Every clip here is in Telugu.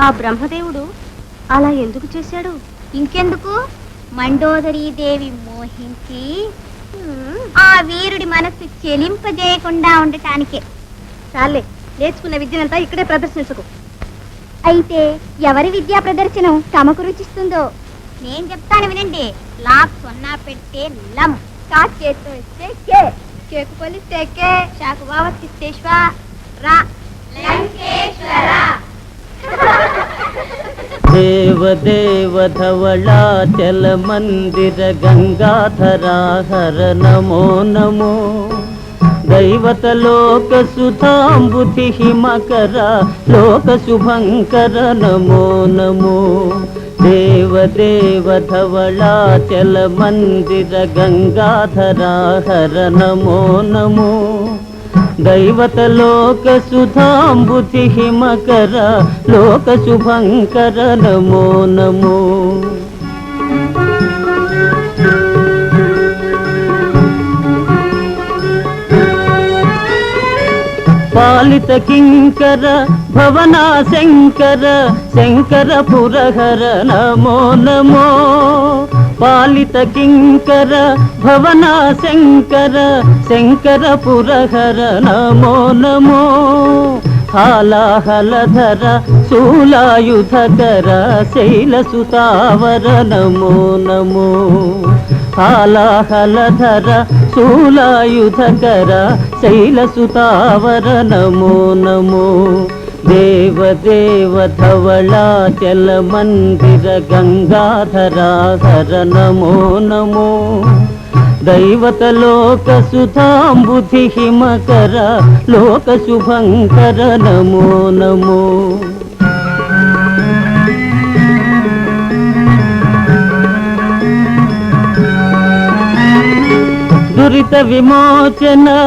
ఆ బ్రహ్మదేవుడు అలా ఎందుకు చేశాడు? ఇంకెందుకు? మండోదరీ దేవి మోహించి ఆ వీరుడి మనస్సు చెలింపజేయకుండా ఉండటానికే. చాలే నేర్చుకున్న విద్యనంతా ఇక్కడే ప్రదర్శించకు. అయితే ఎవరి విద్యా ప్రదర్శనం తమకు రుచిస్తుందో? నేను చెప్తాను వినండి. లాక్ సున్నా పెడితే లం. కాట్ చేత్తో ఇస్తే కే. కేకు కొలిస్తే కే. శ్వ. రా. లంకేశ్వర. దేవదేవ ధవళాచల మందిర గంగాధరా హర నమో. నమో దైవత లోక సుధాంబుధి మకర లోక శుభంకర నమో. నమో దేవదేవ ధవళాచల మందిర గంగాధరా హర నమో నమో. दैवतलोकसुधाम्बुधि हिमकर लोकशुभङ्कर नमो नमो పాలిత కింకర భవనా శంకర శంకర పురహర నమో నమో పాలిత కింకర భవన శంకర శంకర పురహర నమో నమో. హాలాహలధర శూలాయుధకర శైలసుతావర నమో నమో. హాలాహలధర శూలాయుధకర శైలసుతావర నమో నమో. దేవదేవ ధవళాచల మందిర గంగాధరా హర నమో. నమో దైవత లోక సుధాంబుధి హిమకర లోక శుభంకర నమో నమో. దురిత విమోచనా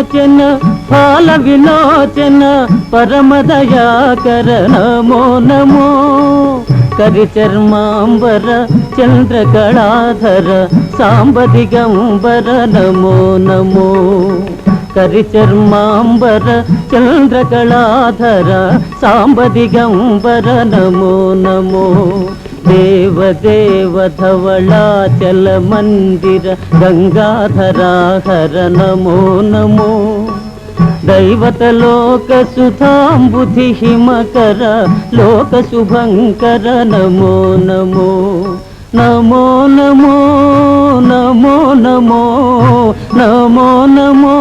విమోచన ఫాల విలోచన పరమదయాకర నమో. నమో కరిచర్మాంబర చంద్రకళాధర సాంబదిగంబర నమో నమో. కరి కరిచర్మాంబర చంద్రకళాధర సాంబదిగంబర నమో నమో. దేవదేవ ధవళాచల మందిర గంగాధరా హర నమో. నమో దైవత లోక సుధాంబుధి హిమకర లోక శుభంకర నమో నమో నమో నమో నమో నమో నమో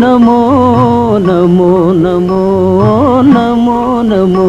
నమో నమో నమో నమో.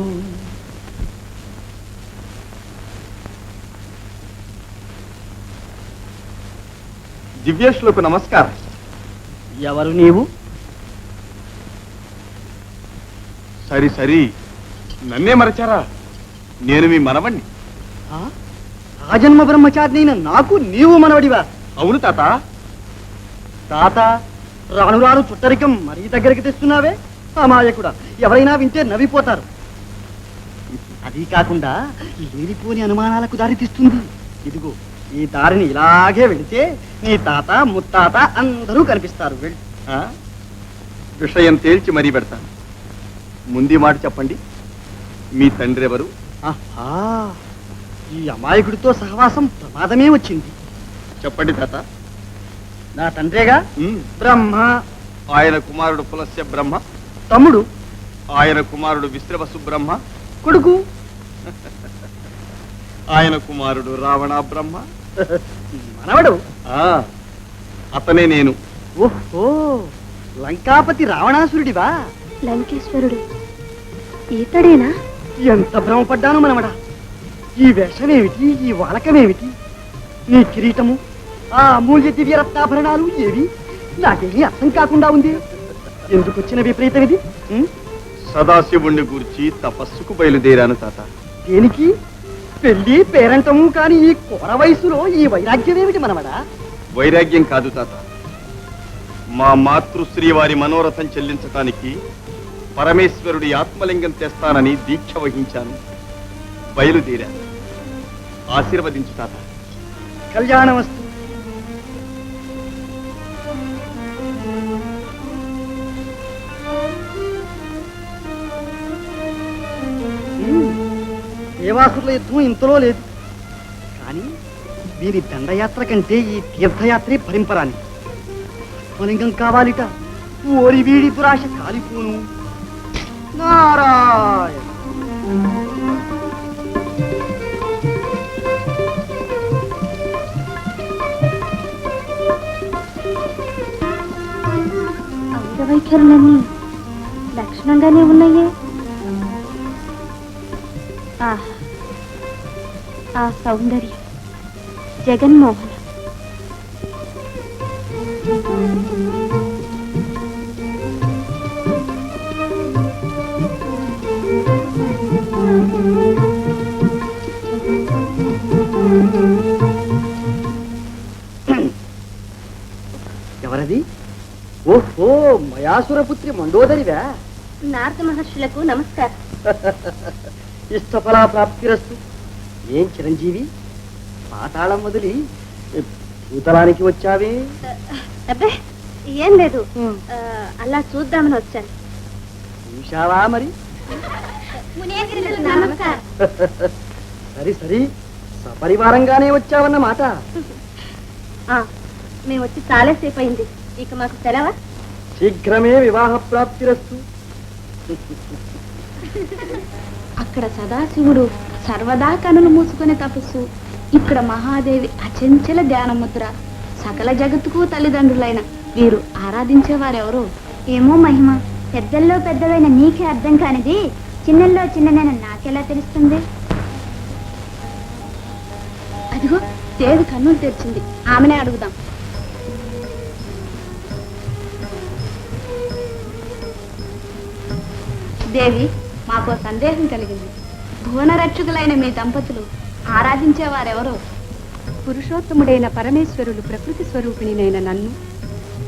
దివ్యేష్లకు నమస్కారం. ఎవరు నీవు? సరి సరి నన్నే మరచారా? నేను మీ మనవణ్ణి. ఆజన్మ బ్రహ్మచారినైన నాకు నీవు మనవడివా? అవును తాత. తాత రాను రాను చుట్టరికం మరీ దగ్గరికి తెస్తున్నావే? అమాయకుడా ఎవరైనా వింటే నవ్విపోతారు. అది కాకుండా లేనిపోని అనుమానాలకు దారి తీస్తుంది ఇదిగో ఈ దారిని ఇలాగే వెళితే నీ తాత ముత్తాత అందరూ కనిపిస్తారు? విషయం తేల్చి మరీ పెడతాను. ముందు మాట చెప్పండి. మీ తండ్రి ఎవరు? ఆహా! ఈ అమాయకుడితో సహవాసం ప్రమాదమే వచ్చింది. చెప్పండి తాత. నా తండ్రేగా? బ్రహ్మ. ఆయన కుమారుడు పులస్య బ్రహ్మ. తమ్ముడు. ఆయన కుమారుడు విశ్రవసు బ్రహ్మ. కొడుకు. ఆయన కుమారుడు రావణ బ్రహ్మ. మనవడు. ఆ, అతనే నేను. ఓహో లంకాపతి రావణాసురుడివా? లంకేశ్వరుడు. ఈతడేనా? ఎంత భ్రమపడ్డాను మనవడా. ఈ వేషమేమిటి ఈ వాలకమేమిటి? నీ కిరీటము ఆ అమూల్య దివ్య రత్నాభరణాలు ఏవి? నాకేమీ అర్థం కాకుండా ఉంది. ఎందుకు వచ్చిన విపరీతం ఇది? సదాశివుణ్ణి గూర్చి తపస్సుకు బయలుదేరాను తాత. దేనికి? పెళ్ళి పేరంటము కాని ఈ కోర వయసులో ఈ వైరాగ్యమేమిటి మనవడా? వైరాగ్యం కాదు తాత. మా మాతృశ్రీ వారి మనోరథం చెల్లించటానికి పరమేశ్వరుడి ఆత్మలింగం తెస్తానని దీక్ష వహించాను. బయలుదేరా ఆశీర్వదించు తాత. కళ్యాణమస్తు. ఉమ్, దేవాసురుల యుద్ధం ఇంతలో లేదు. కానీ వీరి దండయాత్ర కంటే ఈ తీర్థయాత్రే పరింపరాని లింగం కావాలిట ఓరి వీడి దురాశ కాలిపోను. నారాయణ. వైఖరులన్నీ లక్షణంగానే ఉన్నాయే. ఆహా. ఆ సౌందర్యం. జగన్మోహన. ఎవరది? ఓహో మయాసురపుత్రి మండోదరివా? నారద మహర్షులకు నమస్కారం. ఇష్టఫలా ప్రాప్తిరస్తు ఏం చిరంజీవి? పాతాళం వదిలి భూతలానికి వచ్చావే? అబ్బే ఏం లేదు. అలా చూద్దామని వచ్చాను. చూశావా మరి? నమస్కారం. సరి సరి సపరివారంగానే వచ్చావన్నమాట ఆ, మేము వచ్చి చాలాసేపు అయింది ఇక మాకు సెలవా? శీఘ్రమే వివాహ ప్రాప్తిరస్తు అక్కడ సదాశివుడు సర్వదా కనులు మూసుకునే తపస్సు. ఇక్కడ మహాదేవి అచంచల ధ్యానముద్ర. సకల జగత్తుకు తల్లిదండ్రులైన వీరు ఆరాధించేవారెవరు? ఏమో మహిమ. పెద్దల్లో పెద్దవైన నీకే అర్థం కానిది చిన్నల్లో చిన్ననైన నాకెలా తెలుస్తుంది? అదిగో దేవి కన్నులు తెరిచింది. ఆమెనే అడుగుదాం. దేవి మాకు సందేహం కలిగింది. భువన రక్షకులైన మీ దంపతులు ఆరాధించేవారెవరో? పురుషోత్తముడైన పరమేశ్వరుడు ప్రకృతి స్వరూపిణినైన నన్ను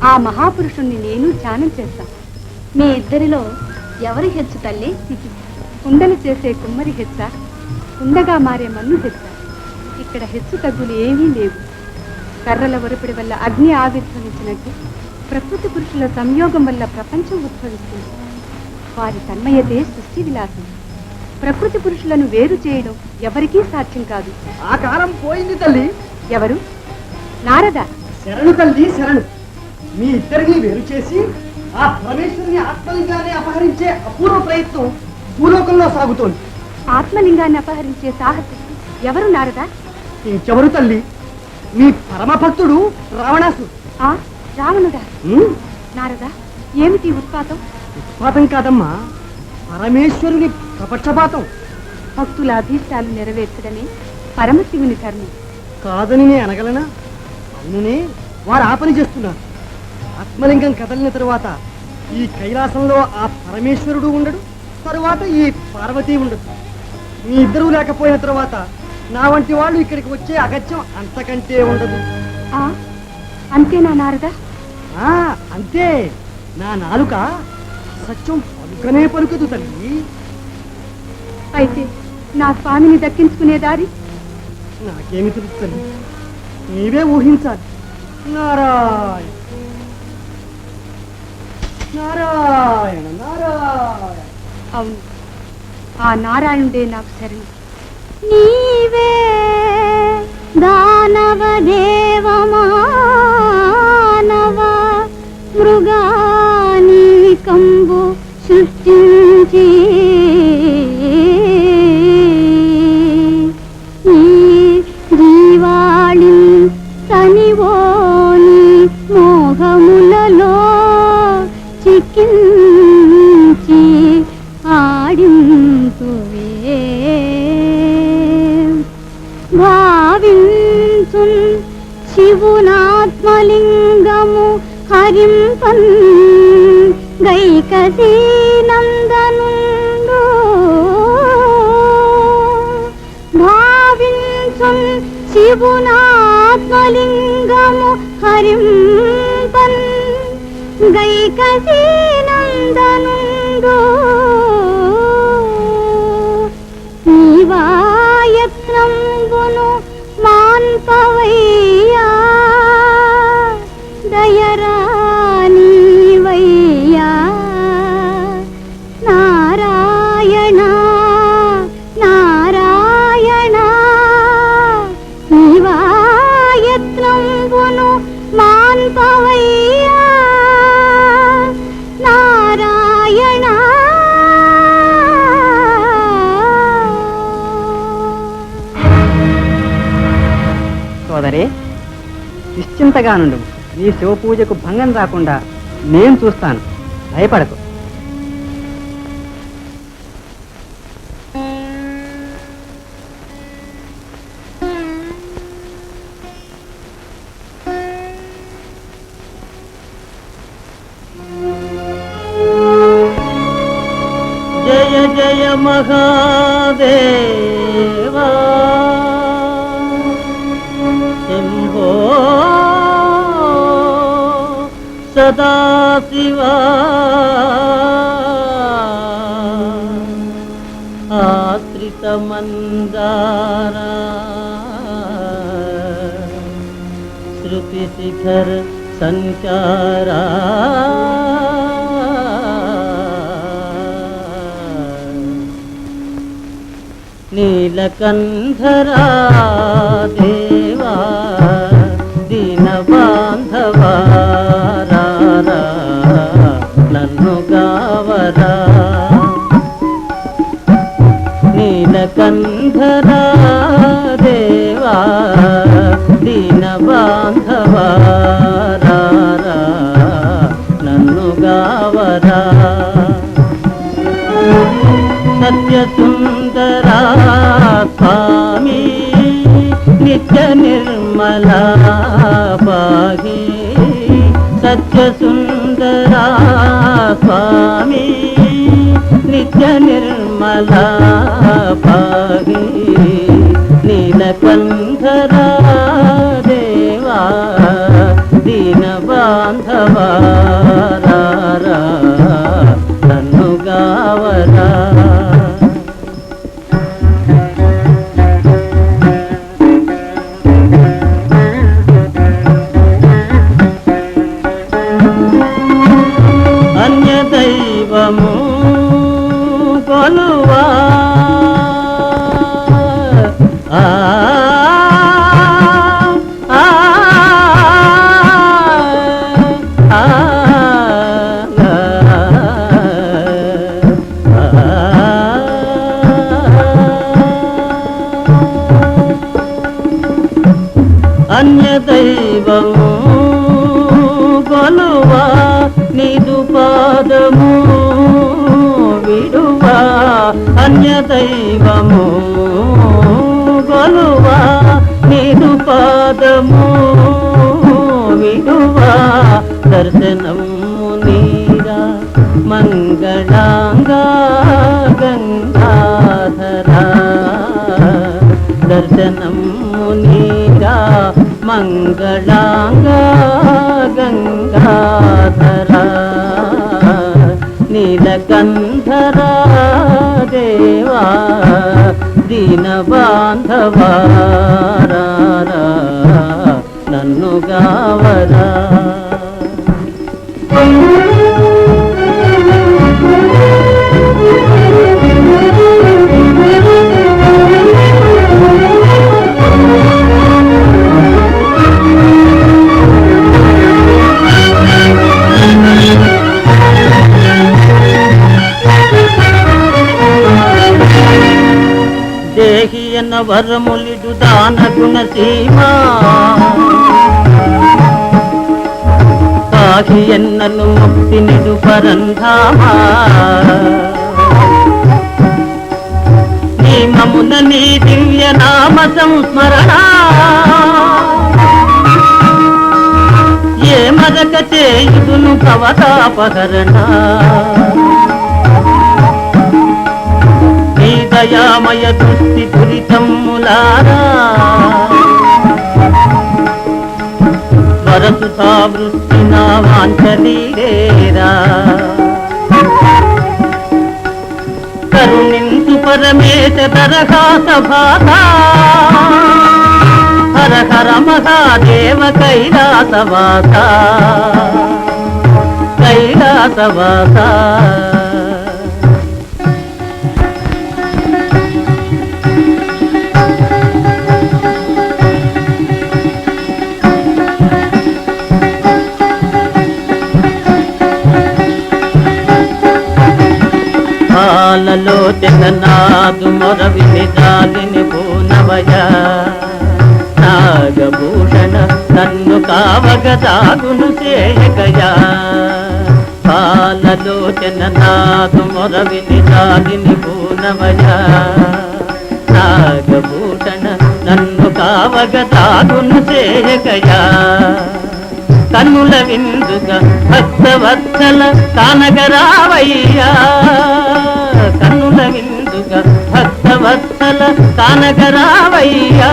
ఆ మహాపురుషుణ్ణి నేను ధ్యానం చేస్తా మీ ఇద్దరిలో ఎవరి హెచ్చు తల్లి? కుండలు చేసే కుమ్మరి హెచ్చ కుండగా మారే మన్ను హెచ్చ. ఇక్కడ హెచ్చు తగ్గులు ఏమీ లేవు. కర్రల ఒరపిడి వల్ల అగ్ని ఆవిర్భవించినట్టు ప్రకృతి పురుషుల సంయోగం వల్ల ప్రపంచం ఉద్భవిస్తుంది. వారి తన్మయతే సృష్టి విలాసం. ప్రకృతి పురుషులను వేరు చేయడం ఎవరికీ సాధ్యం కాదు. ఆ కాలం పోయింది తల్లి. ఎవరు? నారద. శరణు తల్లి శరణు. మీ ఇద్దరిని వేరు చేసి ఆ పరమేశ్వరుని ఆత్మలింగాన్ని అపహరించే అపూర్వ ప్రయత్నం భూలోకంలో సాగుతోంది. ఆత్మలింగాన్ని అపహరించే సాహసి ఎవరు నారద? ఇంకెవరు తల్లి మీ పరమ భక్తుడు రావణాసు ఆ రావణుడా? నారద ఏమిటి ఉత్పాతం? ఉత్పాతం కాదమ్మా పరమేశ్వరుని ప్రపక్షపాతం భక్తుల అభీష్టాలు నెరవేర్చడమే పరమశివుని ధర్మం కాదని నేను అనగలనా? అవుననే వారు ఆ పని చేస్తున్నారు. ఆత్మలింగం కదలిన తరువాత ఈ కైలాసంలో ఆ పరమేశ్వరుడు ఉండడు తరువాత ఈ పార్వతి ఉండదు. మీ ఇద్దరూ లేకపోయిన తరువాత నా వంటి వాళ్ళు ఇక్కడికి వచ్చే అగత్యం అంతకంటే ఉండదు. ఆ అంతేనా నారద? ఆ, అంతే. నా నాలుక సత్యం పలుకనే పలుకదు తల్లి. అయితే నా స్వామిని దక్కించుకునే దారి? నాకేమి తెలుసు తల్లి నీవే ఊహించాలి. నారాయణ. నారాయణ నారాయణ. అవును. ఆ నారాయణుడే నాకు శరణం. నీవే దానవ దేవ మానవ మృగాని కంబు సృష్టించి ఆడింతువే భావించున్ శివునాత్మలింగము హరింపన్ గైకసీ భావించున్ శివునాత్మలింగము హరింపన్ గైకసీ பாவை నిశ్చింతగానుండు నీ శివ పూజకు భంగం రాకుండా నేను చూస్తాను. భయపడకు. శివా. ఆశ్రిత మందారా శృతి శిఖర సంచారా. నీలకంధరా దే నీలకంధరా దేవా దీన బాంధవారా నన్ను గావరా. సత్యసుందరా స్వామి నిత్య నిర్మలా పాహి. సత్యసుందరా స్వామి నిత్య నిర్మలా పాహి నీలకంధరా దేవా దీన బాంధవా దర్శనము నీరా మంగళాంగా గంగాధరా దర్శనము నీరా మంగళాంగా గంగాధరా నీలకంధరా దేవా దీనబాంధవారా నన్ను గావరా వరములిడు దాన గుణ సీమా. పాహి ఎన్నను ముక్తి నిడు పరంధామా. నియమమున నీ దివ్య నామ సంస్మరణ. ఏ మరక చేయుదును కవతాపహరణ. దయామయ దృష్టి దురితమ్ములారా వరసు వృష్టి నా వాంఛలీరేరా కరుణిందు పరమేశ దరహాస భాత. హర హర మహాదేవ కైలాసవాత కైలాసవాత పాలలో మొరవిని దాలిని పూనవయ. నాగభూషణ నన్ను కావగదాగును చేయగయా. పాలలో తెగనాదు మొరవిని దాలిని పూనవయ. నాగభూషణ నన్ను కావగదాగును చేయగయా. కన్నుల విందుగా భక్తవత్సల కానగరావయ్యా కన్నుల విందుగా భక్తవత్సల కానకరావయ్యా